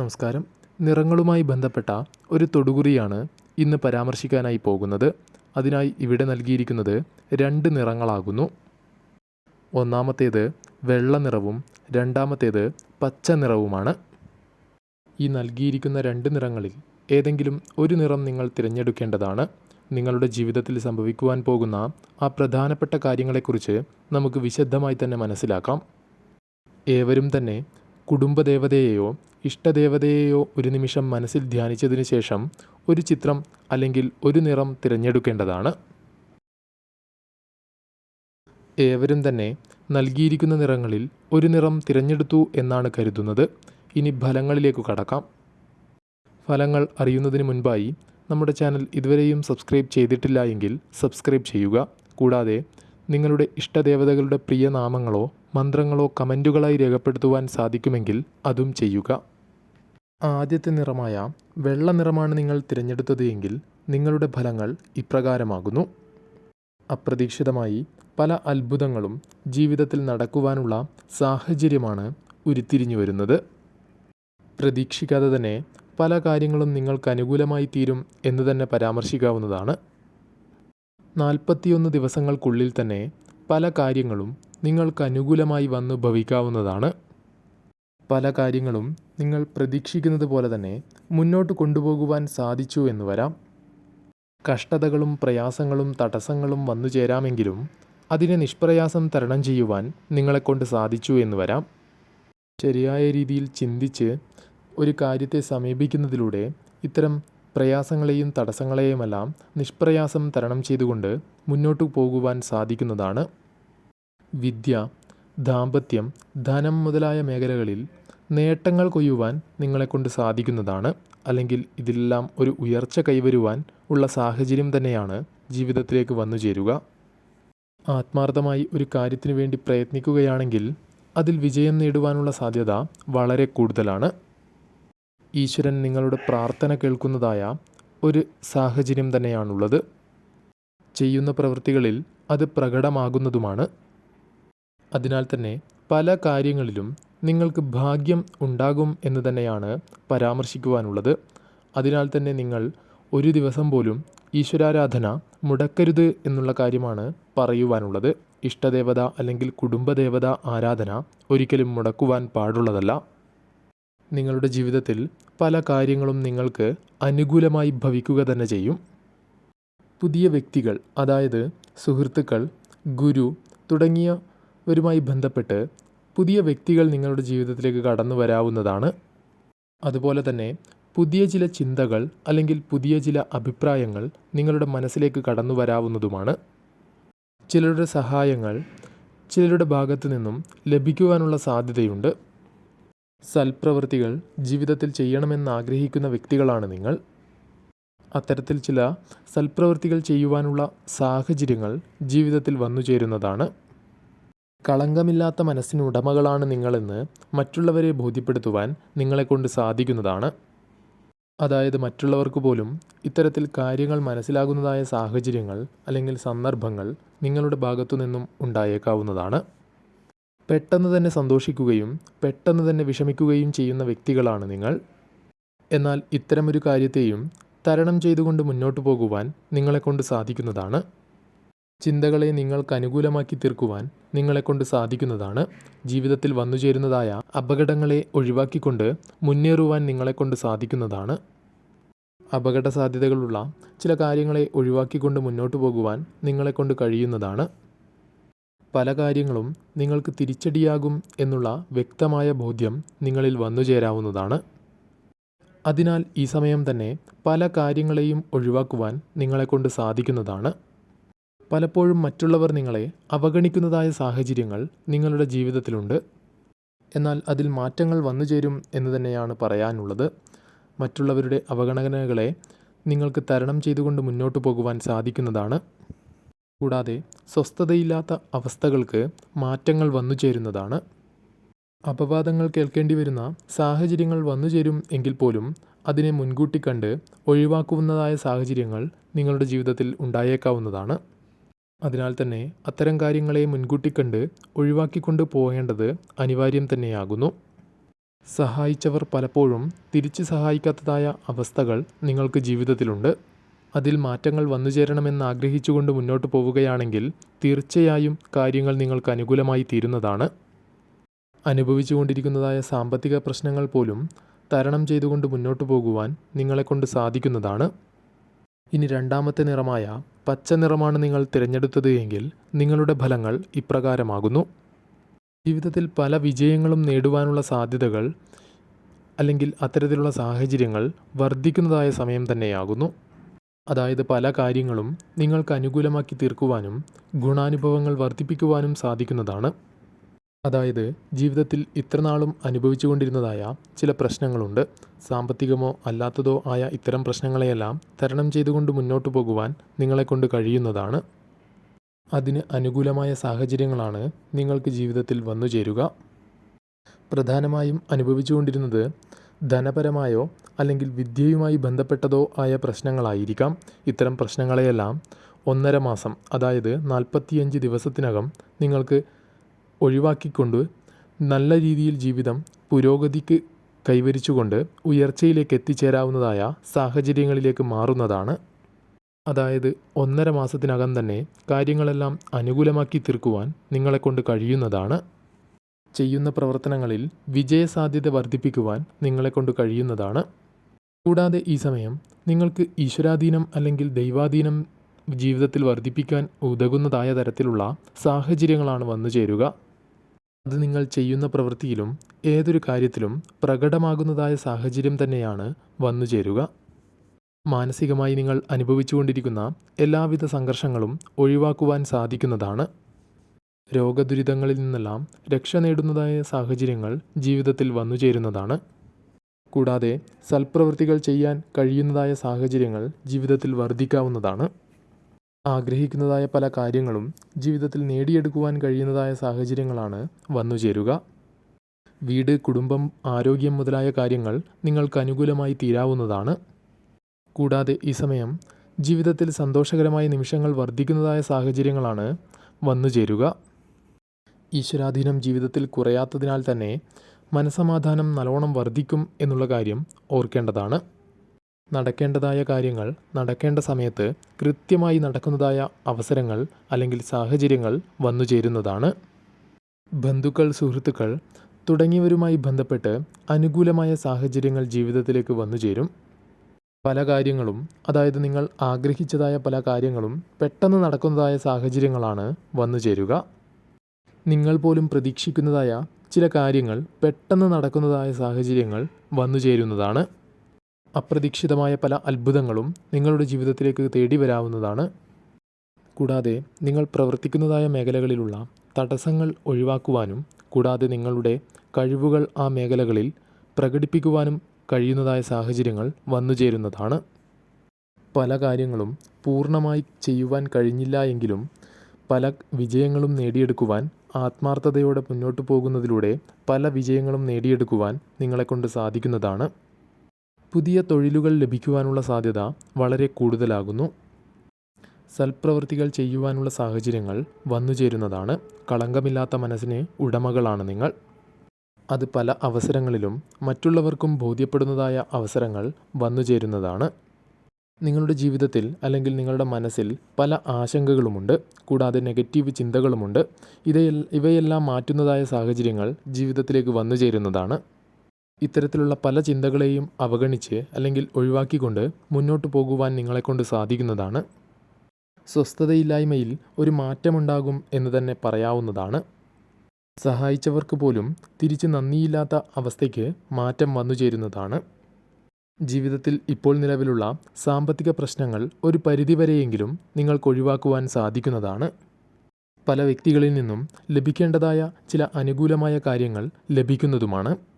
നമസ്കാരം. നിറങ്ങളുമായി ബന്ധപ്പെട്ട ഒരു തൊടുകുറിയാണ് ഇന്ന് പരാമർശിക്കാനായി പോകുന്നത്. അതിനായി ഇവിടെ നൽകിയിരിക്കുന്നത് രണ്ട് നിറങ്ങളാകുന്നു. ഒന്നാമത്തേത് വെള്ള നിറവും രണ്ടാമത്തേത് പച്ച നിറവുമാണ്. ഈ നൽകിയിരിക്കുന്ന രണ്ട് നിറങ്ങളിൽ ഏതെങ്കിലും ഒരു നിറം നിങ്ങൾ തിരഞ്ഞെടുക്കേണ്ടതാണ്. നിങ്ങളുടെ ജീവിതത്തിൽ സംഭവിക്കുവാൻ പോകുന്ന ആ പ്രധാനപ്പെട്ട കാര്യങ്ങളെക്കുറിച്ച് നമുക്ക് വിശദമായി തന്നെ മനസ്സിലാക്കാം. ഏവരും തന്നെ കുടുംബദേവതയെയോ ഇഷ്ടദേവതയെയോ ഒരു നിമിഷം മനസ്സിൽ ധ്യാനിച്ചതിനു ശേഷം ഒരു ചിത്രം അല്ലെങ്കിൽ ഒരു നിറം തിരഞ്ഞെടുക്കേണ്ടതാണ്. ഏവരും തന്നെ നൽകിയിരിക്കുന്ന നിറങ്ങളിൽ ഒരു നിറം തിരഞ്ഞെടുത്തു എന്നാണ് കരുതുന്നത്. ഇനി ഫലങ്ങളിലേക്ക് കടക്കാം. ഫലങ്ങൾ അറിയുന്നതിന് മുൻപായി നമ്മുടെ ചാനൽ ഇതുവരെയും സബ്സ്ക്രൈബ് ചെയ്തിട്ടില്ല എങ്കിൽ സബ്സ്ക്രൈബ് ചെയ്യുക. കൂടാതെ നിങ്ങളുടെ ഇഷ്ടദേവതകളുടെ പ്രിയ നാമങ്ങളോ മന്ത്രങ്ങളോ കമന്റുകളായി രേഖപ്പെടുത്തുവാൻ സാധിക്കുമെങ്കിൽ അതും ചെയ്യുക. ആദ്യത്തെ നിറമായ വെള്ള നിറമാണ് നിങ്ങൾ തിരഞ്ഞെടുത്തത് എങ്കിൽ നിങ്ങളുടെ ഫലങ്ങൾ ഇപ്രകാരമാകുന്നു. അപ്രതീക്ഷിതമായി പല അത്ഭുതങ്ങളും ജീവിതത്തിൽ നടക്കുവാനുള്ള സാഹചര്യമാണ് ഉരുത്തിരിഞ്ഞു വരുന്നത്. പ്രതീക്ഷിക്കാതെ തന്നെ പല കാര്യങ്ങളും നിങ്ങൾക്ക് അനുകൂലമായി തീരും എന്ന് തന്നെ പരാമർശിക്കാവുന്നതാണ്. നാൽപ്പത്തിയൊന്ന് ദിവസങ്ങൾക്കുള്ളിൽ തന്നെ പല കാര്യങ്ങളും നിങ്ങൾക്ക് അനുകൂലമായി വന്നു ഭവിക്കാവുന്നതാണ്. പല കാര്യങ്ങളും നിങ്ങൾ പ്രതീക്ഷിക്കുന്നത് പോലെ തന്നെ മുന്നോട്ട് കൊണ്ടുപോകുവാൻ സാധിച്ചു എന്ന് വരാം. കഷ്ടതകളും പ്രയാസങ്ങളും തടസ്സങ്ങളും വന്നു ചേരാമെങ്കിലും അതിനെ നിഷ്പ്രയാസം തരണം ചെയ്യുവാൻ നിങ്ങളെക്കൊണ്ട് സാധിച്ചു എന്ന് വരാം. ശരിയായ രീതിയിൽ ചിന്തിച്ച് ഒരു കാര്യത്തെ സമീപിക്കുന്നതിലൂടെ ഇത്തരം പ്രയാസങ്ങളെയും തടസ്സങ്ങളെയുമെല്ലാം നിഷ്പ്രയാസം തരണം ചെയ്തുകൊണ്ട് മുന്നോട്ടു പോകുവാൻ സാധിക്കുന്നതാണ്. വിദ്യ ദാമ്പത്യം ധനം മുതലായ മേഖലകളിൽ നേട്ടങ്ങൾ കൊയ്യുവാൻ നിങ്ങളെക്കൊണ്ട് സാധിക്കുന്നതാണ്. അല്ലെങ്കിൽ ഇതിലെല്ലാം ഒരു ഉയർച്ച കൈവരുവാൻ ഉള്ള സാഹചര്യം തന്നെയാണ് ജീവിതത്തിലേക്ക് വന്നു ചേരുക. ആത്മാർത്ഥമായി ഒരു കാര്യത്തിനു വേണ്ടി പ്രയത്നിക്കുകയാണെങ്കിൽ അതിൽ വിജയം നേടുവാനുള്ള സാധ്യത വളരെ കൂടുതലാണ്. ഈശ്വരൻ നിങ്ങളുടെ പ്രാർത്ഥന കേൾക്കുന്നതായ ഒരു സാഹചര്യം തന്നെയാണുള്ളത്. ചെയ്യുന്ന പ്രവൃത്തികളിൽ അത് പ്രകടമാകുന്നതുമാണ്. അതിനാൽ തന്നെ പല കാര്യങ്ങളിലും നിങ്ങൾക്ക് ഭാഗ്യം ഉണ്ടാകും എന്ന് തന്നെയാണ് പരാമർശിക്കുവാനുള്ളത്. അതിനാൽ തന്നെ നിങ്ങൾ ഒരു ദിവസം പോലും ഈശ്വരാരാധന മുടക്കരുത് എന്നുള്ള കാര്യമാണ് പറയുവാനുള്ളത്. ഇഷ്ടദേവത അല്ലെങ്കിൽ കുടുംബദേവത ആരാധന ഒരിക്കലും മുടക്കുവാൻ പാടുള്ളതല്ല. നിങ്ങളുടെ ജീവിതത്തിൽ പല കാര്യങ്ങളും നിങ്ങൾക്ക് അനുകൂലമായി ഭവിക്കുക തന്നെ ചെയ്യും. പുതിയ വ്യക്തികൾ അതായത് സുഹൃത്തുക്കൾ ഗുരു തുടങ്ങിയവരുമായി ബന്ധപ്പെട്ട് പുതിയ വ്യക്തികൾ നിങ്ങളുടെ ജീവിതത്തിലേക്ക് കടന്നു വരാവുന്നതാണ്. അതുപോലെ തന്നെ പുതിയ ചില ചിന്തകൾ അല്ലെങ്കിൽ പുതിയ ചില അഭിപ്രായങ്ങൾ നിങ്ങളുടെ മനസ്സിലേക്ക് കടന്നു വരാവുന്നതുമാണ്. ചിലരുടെ സഹായങ്ങൾ ചിലരുടെ ഭാഗത്തു നിന്നും ലഭിക്കുവാനുള്ള സാധ്യതയുണ്ട്. സൽപ്രവൃത്തികൾ ജീവിതത്തിൽ ചെയ്യണമെന്ന് ആഗ്രഹിക്കുന്ന വ്യക്തികളാണ് നിങ്ങൾ. അത്തരത്തിൽ ചില സൽപ്രവൃത്തികൾ ചെയ്യുവാനുള്ള സാഹചര്യങ്ങൾ ജീവിതത്തിൽ വന്നു ചേരുന്നതാണ് കളങ്കമില്ലാത്ത മനസ്സിന് ഉടമകളാണ് നിങ്ങളെന്ന് മറ്റുള്ളവരെ ബോധ്യപ്പെടുത്തുവാൻ നിങ്ങളെക്കൊണ്ട് സാധിക്കുന്നതാണ്. അതായത് മറ്റുള്ളവർക്ക് പോലും ഇത്തരത്തിൽ കാര്യങ്ങൾ മനസ്സിലാകുന്നതായ സാഹചര്യങ്ങൾ അല്ലെങ്കിൽ സന്ദർഭങ്ങൾ നിങ്ങളുടെ ഭാഗത്തു നിന്നും ഉണ്ടായേക്കാവുന്നതാണ്. പെട്ടെന്ന് തന്നെ സന്തോഷിക്കുകയും പെട്ടെന്ന് തന്നെ വിഷമിക്കുകയും ചെയ്യുന്ന വ്യക്തികളാണ് നിങ്ങൾ. എന്നാൽ ഇത്തരമൊരു കാര്യത്തെയും തരണം ചെയ്തുകൊണ്ട് മുന്നോട്ട് പോകുവാൻ നിങ്ങളെക്കൊണ്ട് സാധിക്കുന്നതാണ്. ചിന്തകളെ നിങ്ങൾക്ക് അനുകൂലമാക്കി തീർക്കുവാൻ നിങ്ങളെക്കൊണ്ട് സാധിക്കുന്നതാണ്. ജീവിതത്തിൽ വന്നുചേരുന്നതായ അപകടങ്ങളെ ഒഴിവാക്കിക്കൊണ്ട് മുന്നേറുവാൻ നിങ്ങളെക്കൊണ്ട് സാധിക്കുന്നതാണ്. അപകട സാധ്യതകളുള്ള ചില കാര്യങ്ങളെ ഒഴിവാക്കിക്കൊണ്ട് മുന്നോട്ട് പോകുവാൻ നിങ്ങളെക്കൊണ്ട് കഴിയുന്നതാണ്. പല കാര്യങ്ങളും നിങ്ങൾക്ക് തിരിച്ചടിയാകും എന്നുള്ള വ്യക്തമായ ബോധ്യം നിങ്ങളിൽ വന്നുചേരാവുന്നതാണ്. അതിനാൽ ഈ സമയം തന്നെ പല കാര്യങ്ങളെയും ഒഴിവാക്കുവാൻ നിങ്ങളെക്കൊണ്ട് സാധിക്കുന്നതാണ്. പലപ്പോഴും മറ്റുള്ളവർ നിങ്ങളെ അവഗണിക്കുന്നതായ സാഹചര്യങ്ങൾ നിങ്ങളുടെ ജീവിതത്തിലുണ്ട്. എന്നാൽ അതിൽ മാറ്റങ്ങൾ വന്നു ചേരും എന്ന് തന്നെയാണ് പറയാനുള്ളത്. മറ്റുള്ളവരുടെ അവഗണനകളെ നിങ്ങൾക്ക് തരണം ചെയ്തുകൊണ്ട് മുന്നോട്ട് പോകുവാൻ സാധിക്കുന്നതാണ്. കൂടാതെ സ്വസ്ഥതയില്ലാത്ത അവസ്ഥകൾക്ക് മാറ്റങ്ങൾ വന്നു ചേരുന്നതാണ്. അപവാദങ്ങൾ കേൾക്കേണ്ടി വരുന്ന സാഹചര്യങ്ങൾ വന്നു ചേരും എങ്കിൽ പോലും അതിനെ മുൻകൂട്ടി കണ്ട് ഒഴിവാക്കുന്നതായ സാഹചര്യങ്ങൾ നിങ്ങളുടെ ജീവിതത്തിൽ ഉണ്ടായേക്കാവുന്നതാണ്. അതിനാൽ തന്നെ അത്തരം കാര്യങ്ങളെ മുൻകൂട്ടി കണ്ട് ഒഴിവാക്കിക്കൊണ്ട് പോകേണ്ടത് അനിവാര്യം തന്നെയാകുന്നു. സഹായിച്ചവർ പലപ്പോഴും തിരിച്ച് സഹായിക്കാത്തതായ അവസ്ഥകൾ നിങ്ങൾക്ക് ജീവിതത്തിലുണ്ട്. അതിൽ മാറ്റങ്ങൾ വന്നു ചേരണമെന്ന് ആഗ്രഹിച്ചുകൊണ്ട് മുന്നോട്ട് പോവുകയാണെങ്കിൽ തീർച്ചയായും കാര്യങ്ങൾ നിങ്ങൾക്ക് അനുകൂലമായി തീരുന്നതാണ്. അനുഭവിച്ചുകൊണ്ടിരിക്കുന്നതായ സാമ്പത്തിക പ്രശ്നങ്ങൾ പോലും തരണം ചെയ്തുകൊണ്ട് മുന്നോട്ട് പോകുവാൻ നിങ്ങളെക്കൊണ്ട് സാധിക്കുന്നതാണ്. ഇനി രണ്ടാമത്തെ നിറമായ പച്ച നിറമാണ് നിങ്ങൾ തിരഞ്ഞെടുത്തത് എങ്കിൽ നിങ്ങളുടെ ഫലങ്ങൾ ഇപ്രകാരമാകുന്നു. ജീവിതത്തിൽ പല വിജയങ്ങളും നേടുവാനുള്ള സാധ്യതകൾ അല്ലെങ്കിൽ അത്തരത്തിലുള്ള സാഹചര്യങ്ങൾ വർദ്ധിക്കുന്നതായ സമയം തന്നെയാകുന്നു. അതായത് പല കാര്യങ്ങളും നിങ്ങൾക്ക് അനുകൂലമാക്കി തീർക്കുവാനും ഗുണാനുഭവങ്ങൾ വർദ്ധിപ്പിക്കുവാനും സാധിക്കുന്നതാണ്. അതായത് ജീവിതത്തിൽ ഇത്രനാളും അനുഭവിച്ചുകൊണ്ടിരുന്നതായ ചില പ്രശ്നങ്ങളുണ്ട്. സാമ്പത്തികമോ അല്ലാത്തതോ ആയ ഇത്തരം പ്രശ്നങ്ങളെയെല്ലാം തരണം ചെയ്തുകൊണ്ട് മുന്നോട്ട് പോകുവാൻ നിങ്ങളെക്കൊണ്ട് കഴിയുന്നതാണ്. അതിന് അനുകൂലമായ സാഹചര്യങ്ങളാണ് നിങ്ങൾക്ക് ജീവിതത്തിൽ വന്നു ചേരുക. പ്രധാനമായും അനുഭവിച്ചുകൊണ്ടിരുന്നത് ധനപരമായോ അല്ലെങ്കിൽ വിദ്യയുമായി ബന്ധപ്പെട്ടതോ ആയ പ്രശ്നങ്ങളായിരിക്കാം. ഇത്തരം പ്രശ്നങ്ങളെയെല്ലാം ഒന്നര മാസം അതായത് നാൽപ്പത്തിയഞ്ച് ദിവസത്തിനകം നിങ്ങൾക്ക് ഒഴിവാക്കിക്കൊണ്ട് നല്ല രീതിയിൽ ജീവിതം പുരോഗതിക്ക് കൈവരിച്ചുകൊണ്ട് ഉയർച്ചയിലേക്ക് എത്തിച്ചേരാവുന്നതായ സാഹചര്യങ്ങളിലേക്ക് മാറുന്നതാണ്. അതായത് ഒന്നര മാസത്തിനകം തന്നെ കാര്യങ്ങളെല്ലാം അനുകൂലമാക്കി തീർക്കുവാൻ നിങ്ങളെക്കൊണ്ട് കഴിയുന്നതാണ്. ചെയ്യുന്ന പ്രവർത്തനങ്ങളിൽ വിജയസാധ്യത വർദ്ധിപ്പിക്കുവാൻ നിങ്ങളെക്കൊണ്ട് കഴിയുന്നതാണ്. കൂടാതെ ഈ സമയം നിങ്ങൾക്ക് ഈശ്വരാധീനം അല്ലെങ്കിൽ ദൈവാധീനം ജീവിതത്തിൽ വർദ്ധിപ്പിക്കാൻ ഉതകുന്നതായ തരത്തിലുള്ള സാഹചര്യങ്ങളാണ് വന്നു ചേരുക അത് നിങ്ങൾ ചെയ്യുന്ന പ്രവൃത്തിയിലും ഏതൊരു കാര്യത്തിലും പ്രകടമാകുന്നതായ സാഹചര്യം തന്നെയാണ് വന്നു ചേരുക. മാനസികമായി നിങ്ങൾ അനുഭവിച്ചുകൊണ്ടിരിക്കുന്ന എല്ലാവിധ സംഘർഷങ്ങളും ഒഴിവാക്കുവാൻ സാധിക്കുന്നതാണ്. രോഗദുരിതങ്ങളിൽ നിന്നെല്ലാം രക്ഷ നേടുന്നതായ സാഹചര്യങ്ങൾ ജീവിതത്തിൽ വന്നു ചേരുന്നതാണ്. കൂടാതെ സൽപ്രവൃത്തികൾ ചെയ്യാൻ കഴിയുന്നതായ സാഹചര്യങ്ങൾ ജീവിതത്തിൽ വർദ്ധിക്കാവുന്നതാണ്. ആഗ്രഹിക്കുന്നതായ പല കാര്യങ്ങളും ജീവിതത്തിൽ നേടിയെടുക്കുവാൻ കഴിയുന്നതായ സാഹചര്യങ്ങളാണ് വന്നു ചേരുക. വീട് കുടുംബം ആരോഗ്യം മുതലായ കാര്യങ്ങൾ നിങ്ങൾക്ക് അനുകൂലമായി തീരാവുന്നതാണ്. കൂടാതെ ഈ സമയം ജീവിതത്തിൽ സന്തോഷകരമായ നിമിഷങ്ങൾ വർദ്ധിക്കുന്നതായ സാഹചര്യങ്ങളാണ് വന്നു ചേരുക. ഈശ്വരാധീനം ജീവിതത്തിൽ കുറയാത്തതിനാൽ തന്നെ മനസമാധാനം നല്ലോണം വർദ്ധിക്കും എന്നുള്ള കാര്യം ഓർക്കേണ്ടതാണ്. നടക്കേണ്ടതായ കാര്യങ്ങൾ നടക്കേണ്ട സമയത്ത് കൃത്യമായി നടക്കുന്നതായ അവസരങ്ങൾ അല്ലെങ്കിൽ സാഹചര്യങ്ങൾ വന്നു ചേരുന്നതാണ്. ബന്ധുക്കൾ സുഹൃത്തുക്കൾ തുടങ്ങിയവരുമായി ബന്ധപ്പെട്ട് അനുകൂലമായ സാഹചര്യങ്ങൾ ജീവിതത്തിലേക്ക് വന്നു ചേരും. പല കാര്യങ്ങളും അതായത് നിങ്ങൾ ആഗ്രഹിച്ചതായ പല കാര്യങ്ങളും പെട്ടെന്ന് നടക്കുന്നതായ സാഹചര്യങ്ങളാണ് വന്നു ചേരുക. നിങ്ങൾ പോലും പ്രതീക്ഷിക്കുന്നതായ ചില കാര്യങ്ങൾ പെട്ടെന്ന് നടക്കുന്നതായ സാഹചര്യങ്ങൾ വന്നു ചേരുന്നതാണ്. അപ്രതീക്ഷിതമായ പല അത്ഭുതങ്ങളും നിങ്ങളുടെ ജീവിതത്തിലേക്ക് തേടി വരാവുന്നതാണ്. കൂടാതെ നിങ്ങൾ പ്രവർത്തിക്കുന്നതായ മേഖലകളിലുള്ള തടസ്സങ്ങൾ ഒഴിവാക്കുവാനും കൂടാതെ നിങ്ങളുടെ കഴിവുകൾ ആ മേഖലകളിൽ പ്രകടിപ്പിക്കുവാനും കഴിയുന്നതായ സാഹചര്യങ്ങൾ വന്നു ചേരുന്നതാണ്. പല കാര്യങ്ങളും പൂർണമായി ചെയ്യുവാൻ കഴിഞ്ഞില്ല എങ്കിലും പല വിജയങ്ങളും നേടിയെടുക്കുവാൻ ആത്മാർത്ഥതയോടെ മുന്നോട്ട് പോകുന്നതിലൂടെ പല വിജയങ്ങളും നേടിയെടുക്കുവാൻ നിങ്ങളെക്കൊണ്ട് സാധിക്കുന്നതാണ്. പുതിയ തൊഴിലുകൾ ലഭിക്കുവാനുള്ള സാധ്യത വളരെ കൂടുതലാകുന്നു. സൽപ്രവൃത്തികൾ ചെയ്യുവാനുള്ള സാഹചര്യങ്ങൾ വന്നുചേരുന്നതാണ് കളങ്കമില്ലാത്ത മനസ്സിന് ഉടമകളാണ് നിങ്ങൾ. അത് പല അവസരങ്ങളിലും മറ്റുള്ളവർക്കും ബോധ്യപ്പെടുന്നതായ അവസരങ്ങൾ വന്നുചേരുന്നതാണ് നിങ്ങളുടെ ജീവിതത്തിൽ അല്ലെങ്കിൽ നിങ്ങളുടെ മനസ്സിൽ പല ആശങ്കകളുമുണ്ട്. കൂടാതെ നെഗറ്റീവ് ചിന്തകളുമുണ്ട്. ഇവയെല്ലാം മാറ്റുന്നതായ സാഹചര്യങ്ങൾ ജീവിതത്തിലേക്ക് വന്നു ചേരുന്നതാണ്. ഇത്തരത്തിലുള്ള പല ചിന്തകളെയും അവഗണിച്ച് അല്ലെങ്കിൽ ഒഴിവാക്കിക്കൊണ്ട് മുന്നോട്ട് പോകുവാൻ നിങ്ങളെക്കൊണ്ട് സാധിക്കുന്നതാണ്. സ്വസ്ഥതയില്ലായ്മയിൽ ഒരു മാറ്റമുണ്ടാകും എന്ന് തന്നെ പറയാവുന്നതാണ്. സഹായിച്ചവർക്ക് പോലും തിരിച്ച് നന്ദിയില്ലാത്ത അവസ്ഥയ്ക്ക് മാറ്റം വന്നു ചേരുന്നതാണ്. ജീവിതത്തിൽ ഇപ്പോൾ നിലവിലുള്ള സാമ്പത്തിക പ്രശ്നങ്ങൾ ഒരു പരിധിവരെയെങ്കിലും നിങ്ങൾക്ക് ഒഴിവാക്കുവാൻ സാധിക്കുന്നതാണ്. പല വ്യക്തികളിൽ നിന്നും ലഭിക്കേണ്ടതായ ചില അനുകൂലമായ കാര്യങ്ങൾ ലഭിക്കുന്നതുമാണ്.